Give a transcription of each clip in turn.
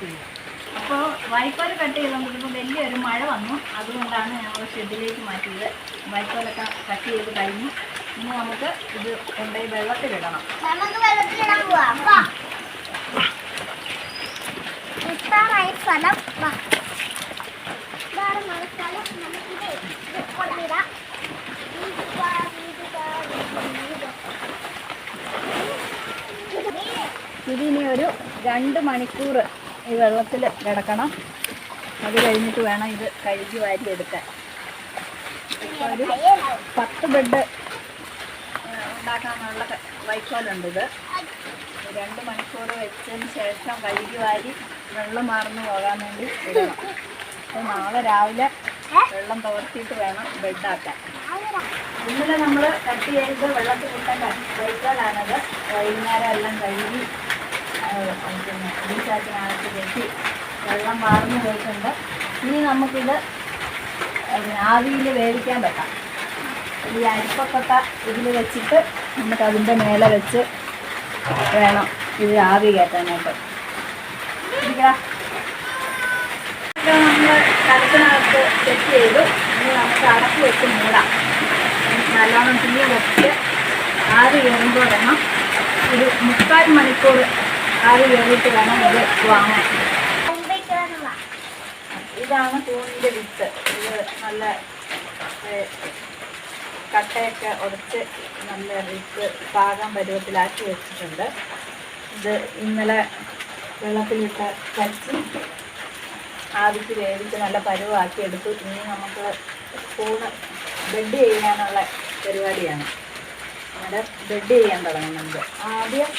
ചെയ്യും അപ്പോൾ വൈക്കോൽ കട്ട് ചെയ്തുകൊണ്ടിരുമ്പോൾ വലിയൊരു മഴ വന്നു. അതുകൊണ്ടാണ് ഞങ്ങൾ ഷെഡിലേക്ക് മാറ്റിയത്. വൈക്കോലൊക്കെ കട്ട് ചെയ്ത് കഴിഞ്ഞു. ഇനി നമുക്ക് ഇത് കൊണ്ടുപോയി വെള്ളത്തിലിടണം. നമുക്ക് വെള്ളത്തിലിടാൻ പോവാം. സ്ഥലം. ഇതിനി ഒരു രണ്ട് മണിക്കൂർ ഈ വെള്ളത്തിൽ കിടക്കണം. അത് കഴിഞ്ഞിട്ട് വേണം ഇത് കഴുകി വാരി എടുക്കാൻ. ഇപ്പോൾ ഒരു പത്ത് ബെഡ് ഉണ്ടാക്കാനുള്ള ഇത് രണ്ട് മണിക്കൂർ വെച്ചതിന് ശേഷം കഴുകി വാരി വെള്ളം മാർന്നു പോകാൻ വേണ്ടി അപ്പോൾ നാളെ രാവിലെ വെള്ളം തോർത്തിയിട്ട് വേണം ബെഡാക്കാൻ ഇന്നലെ നമ്മൾ കട്ട് ചെയ്ത് വെള്ളത്തിൽ ഇട്ട വൈക്കോലാണത്. വൈകുന്നേരം എല്ലാം കഴുകി പിന്നെ കെട്ടി വെള്ളം വാർന്നു പോയിട്ടുണ്ട് ഇനി നമുക്കിത് ആവിയിൽ വേവിക്കാൻ പറ്റാം. ഈ അരിപ്പക്കൊക്കെ ഇതിൽ വെച്ചിട്ട് നമുക്ക് അതിന്റെ മേലെ വെച്ച് വേണം ഇത് ആവി കയറ്റാനായിട്ട്. നമ്മൾ കലത്തിനകത്ത് സെറ്റ് ചെയ്തു. ഇനി നമുക്ക് അടക്കി വെച്ച് മൂടാം. നല്ലോണം തീ വെച്ച് ആവി കയറുമ്പോൾ വേണം. ഒരു മുക്കാൽ മണിക്കൂർ ആവി വേണ്ടിട്ട് വേണം ഇത് വാങ്ങാൻ. ഇതാണ് തൂണിന്റെ വിത്ത്. ഇത് നല്ല കട്ടയൊക്കെ ഉടച്ച് നല്ല വിത്ത് പാകം പരുവത്തിലാക്കി വെച്ചിട്ടുണ്ട്. ഇത് ഇന്നലെ വെള്ളത്തിലിട്ട് കച്ചി ആവിക്ക് വേവിച്ച് നല്ല പരുവാക്കി എടുത്തു. ഇനി നമുക്ക് സ്പൂണ് ബെഡ് ചെയ്യാനുള്ള പരിപാടിയാണ്. അവിടെ ബെഡ് ചെയ്യാൻ തുടങ്ങുന്നുണ്ട്. ആദ്യം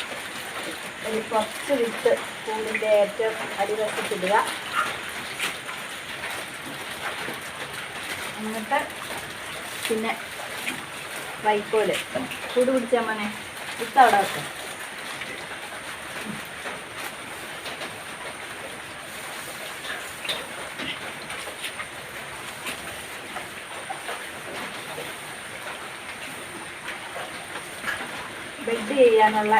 ഒരു കുറച്ച് വിത്ത് കൂടിന്റെ ഏറ്റവും അടിവശത്തിടുക എന്നിട്ട് പിന്നെ വൈക്കോൽ. ചൂട് പിടിച്ചാൽ മോനെ വിത്ത് അവിടെ വെക്കാം. ബെഡ് ചെയ്യാനുള്ള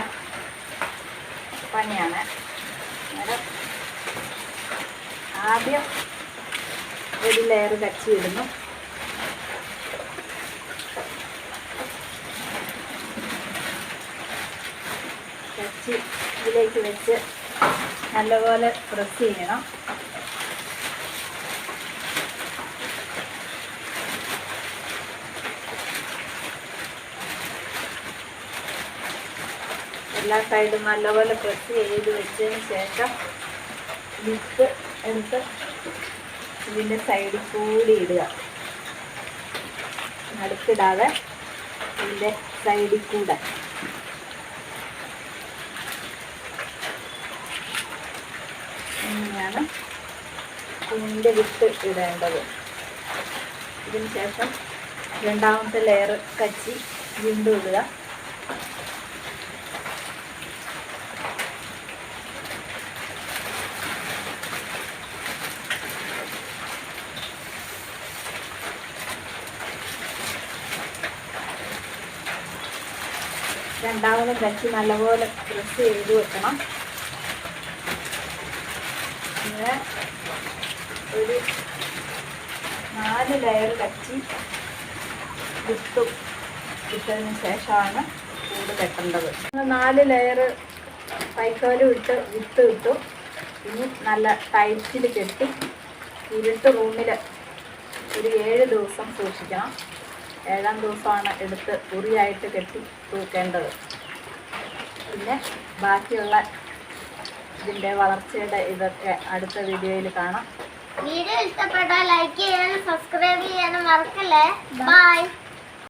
പണിയാണ്. അന്നേരം ആദ്യം ഒരു ലെയർ കച്ചി ഇടുന്നു. കച്ചി ഇതിലേക്ക് വെച്ച് നല്ലപോലെ പ്രസ് ചെയ്യണം. എല്ലാ സൈഡും നല്ലപോലെ പ്രസ് ചെയ്ത് വെച്ചതിന് ശേഷം വിത്ത് എടുത്ത് ഇതിന്റെ സൈഡിൽ കൂടി ഇടുക. നടുക്കിടാതെ ഇതിന്റെ സൈഡിൽ കൂടെ. ഇങ്ങനെയാണ് ഇതിന്റെ വിത്ത് ഇടേണ്ടത്. ഇതിന് ശേഷം രണ്ടാമത്തെ ലെയർ കച്ചി വീണ്ടും ഇടുക. രണ്ടാമതും വെച്ച് നല്ലപോലെ പ്രസ് ചെയ്ത് വെക്കണം. ഒരു നാല് ലെയർ കച്ചി വിത്തും ഇട്ടതിന് ശേഷമാണ് കൂട് കെട്ടേണ്ടത് നാല് ലെയർ പൈക്കോലും ഇട്ട് വിത്ത് ഇട്ടു. ഇനി നല്ല ടൈറ്റിൽ കെട്ടി ഇരുട്ട് റൂമിൽ ഒരു ഏഴ് ദിവസം സൂക്ഷിക്കണം. ഏഴാം ദിവസമാണ് എടുത്ത് ഉറിയായിട്ട് കെട്ടി തൂക്കേണ്ടത്. പിന്നെ ബാക്കിയുള്ള ഇതിന്റെ വളർച്ചയുടെ ഇതൊക്കെ അടുത്ത വീഡിയോയിൽ കാണാം. വീഡിയോ ഇഷ്ടപ്പെട്ടാൽ ലൈക്ക് ചെയ്യാനും സബ്സ്ക്രൈബ് ചെയ്യാനും മറക്കല്ലേ? ബൈ